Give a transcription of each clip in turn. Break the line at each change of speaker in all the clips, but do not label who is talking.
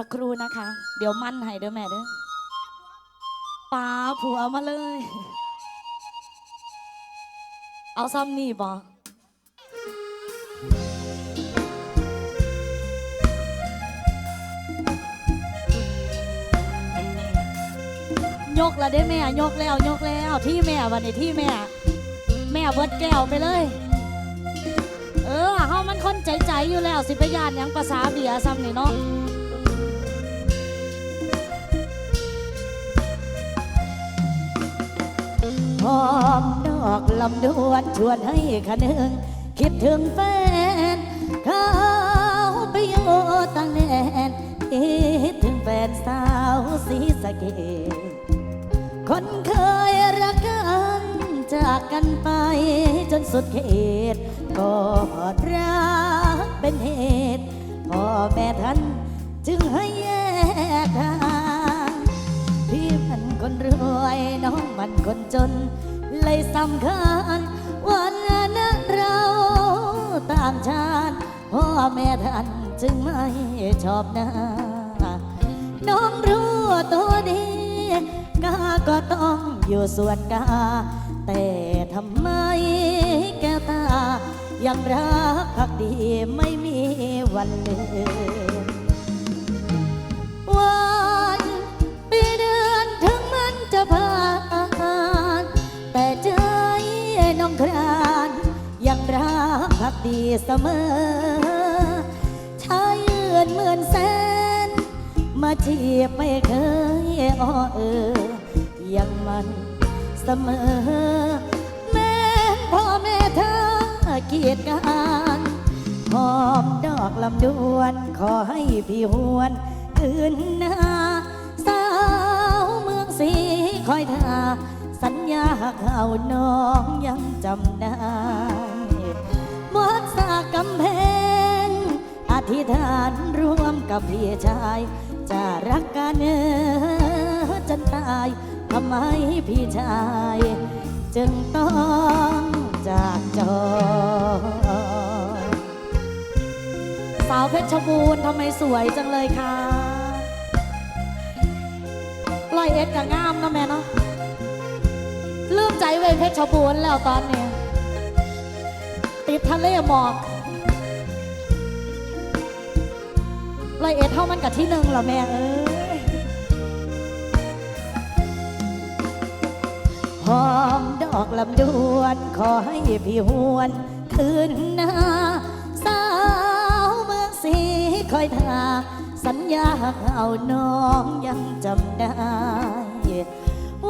สักครู่นะคะ เดี๋ยวมั่นให้เด้อแม่เด้อป้าผัวมาเลย เอาซ้ำนี่บอายกแล้วได้แม่ยกแล้วยกแล้วที่แม่วันนี้ที่แม่ แม่เบิดแก้วไปเลย เออเฮามันคนใจใจอยู่แล้วสิไปยานยังภาษาเบียซ้ำนี่เนาะ หอมดอกลำดวนชวนให้คะนึง คิดถึงแฟน เขาไปอยู่ต่างแดนคิดถึงแฟนสาวสีสะเกดคนเคยรักกันจากกันไปจนสุดเขตก็รักเป็นเหตุพ่อแม่ท่านจึงให้แยก จน เลยสำคัญวันนั้นเราต่างชาติพ่อแม่ท่านจึงไม่ชอบหน้า น้องรู้ตัวดีกาก็ต้องอยู่ส่วนกา แต่ทำไมแกตา ยังรักพักดีไม่มีวันลืมวัน ครานยังรักพักดีเสมอชายยืนเหมื่นแสน มาเทียบไม่เคยอ้อเออ ยังมันเสมอ แม่พ่อแม่เธอเกียรติการหอมดอกลำดวน ขอให้พี่หวนคืนหน้าสาวเมืองสีคอยท่าาเขาน้องยังจำได้วัดสากำแพงอธิษฐานร่วมกับพี่ชาย จะรักกันเออจนตายทำไมพี่ชาย จึงต้องจากจอ สาวเพชรบูรณ์ทำไมสวยจังเลยคะร้อยเอ็ดกับงามนะแม่เนาะ ลืมใจไว้เพชรบูรณ์แล้วตอนนี้ ติดทะเลหมอกร้อยเอ็ดเท่ามันกับที่หนึ่งเหรอแม่เอ้ยหอมดอกลำดวน ขอให้พี่หวนคืนหน้า สาวเมืองสีคอยทาสัญญาเอาน้องยังจำได้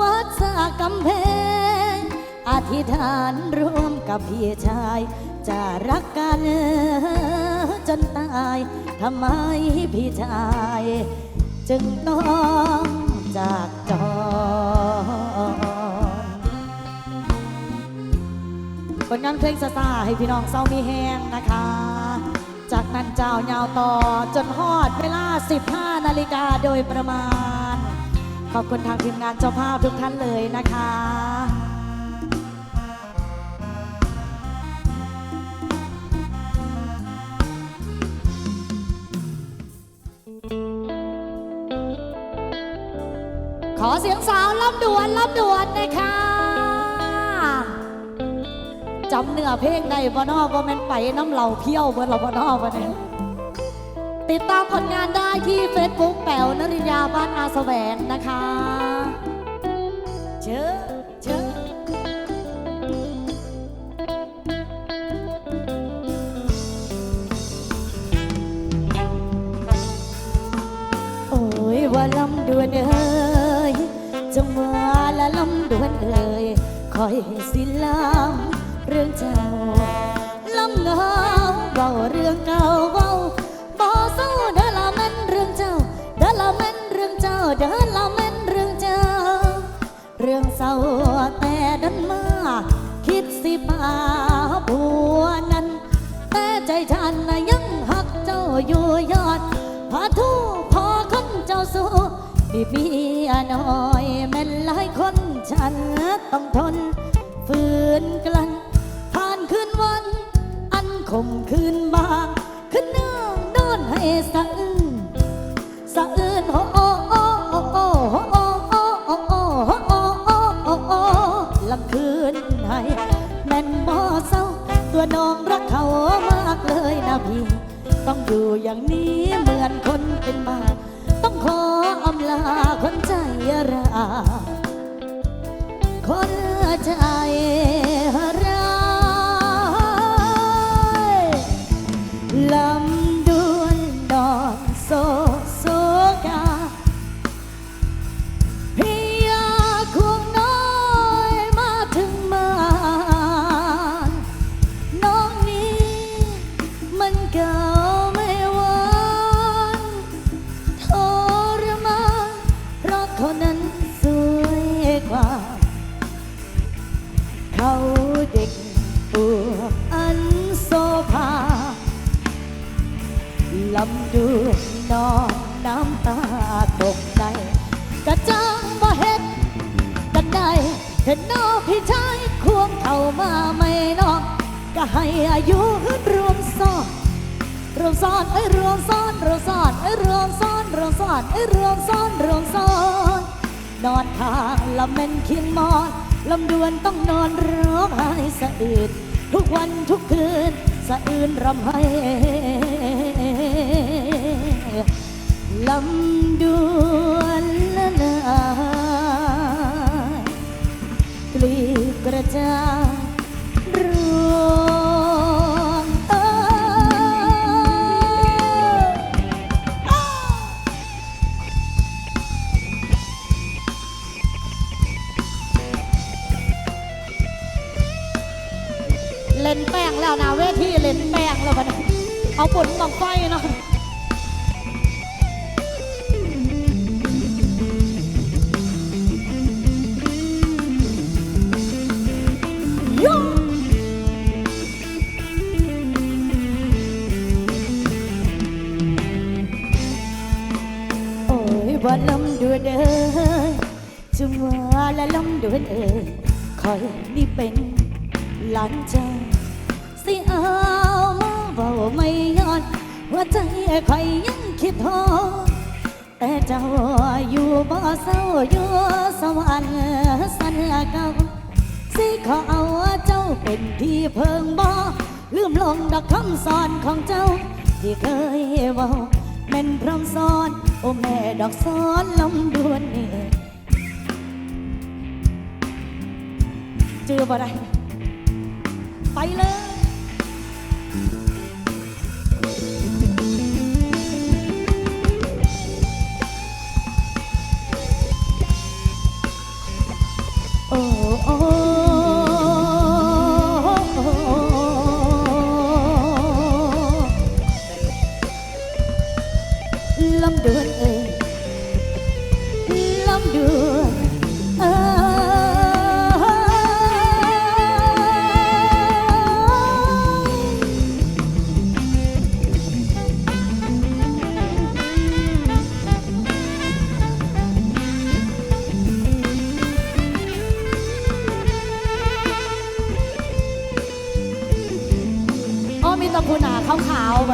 วัดสากำแพง อธิษฐานร่วมกับพี่ชาย จะรักกันจนตายทำไมพี่ชาย จึงต้องจากจรผลงานเพลงซาซาให้พี่น้องเศร้ามีแห้งนะคะ จากนั้นเจ้ายาวต่อจนฮอดเวลา 15 นาฬิกาโดยประมาณ ขอบคุณทางทีมงานเจ้าภาพทุกท่านเลยนะคะขอเสียงสาวลำดวนลำดวนนะคะจำเนื้อเพลงได้บ่นอบ่แม่นไปน้ำเหล่าเพี้ยวเบิ่นเราบ่นอบ่เนี่ย ติดตามผลงานได้ที่ Facebook แป๋วนริยาบ้านอาแสวงนะคะ เจอเจอโอ้ยว่าลำดวนเอ้ยจงว่าละลำดวนเอ้ยคอยสิลำเรื่องเจ้า เศร้าแต่ดันมา คิดสิป่าผัวนั้น แต่ใจฉันนะยังหักเจ้าอยู่ยอดพาทูพอคนเจ้าสู้บีบีน้อยแม่นหลายคนฉันต้องทน ฝืนกลั้นผ่านคืนวัน อันคมคืนบาง เป็นบาต้องขออำลาคนใจรา คนใจ นั้นสวยกว่า เขาเด็กอวบอันโซภาลำดูนอนน้ำตาตกในกระจังบ่เห็ดกันได้เห็นน้องพี่ชายควงเข้ามาไม่นอกก็ให้อายุรวมซ้อนรวมซ้อนเอ้ยรวมซ้อนรวมซ้อนเอ้ยรวมซ้อนรวมซ้อนเอ้ยรวมซ้อนรวมซ้อน นอนทางลำเม็นเคียงมอนลำดวนต้องนอนร้องไห้สะอืดทุกวันทุกคืนสะอื่นรำไห้ลำดวนละนากลีกระจาย เอาปุ่นบังไฟเนาะโย่โอ้ยบ่ลำดวนเอ้ยจุงหว่าและลำดวนเอ้ยคอยนี่เป็นหลานเจ้าสิเอามา เบาไม่ยอนหัวใจใครยังคิดทอแต่เจ้าอยู่บ่เศร้าอยู่สวรรค์สันเก่าสิขอเอาเจ้าเป็นที่เพิงบ่ลืมลงดอกคำสอนของเจ้า ที่เคยเว้าแม่นพร้อมสอนโอ้แม่ดอกสอนลำดวนนี่เจอบ่ได้ไปเลย อ้ อ๋อมีแตะพูหนาขาวๆไป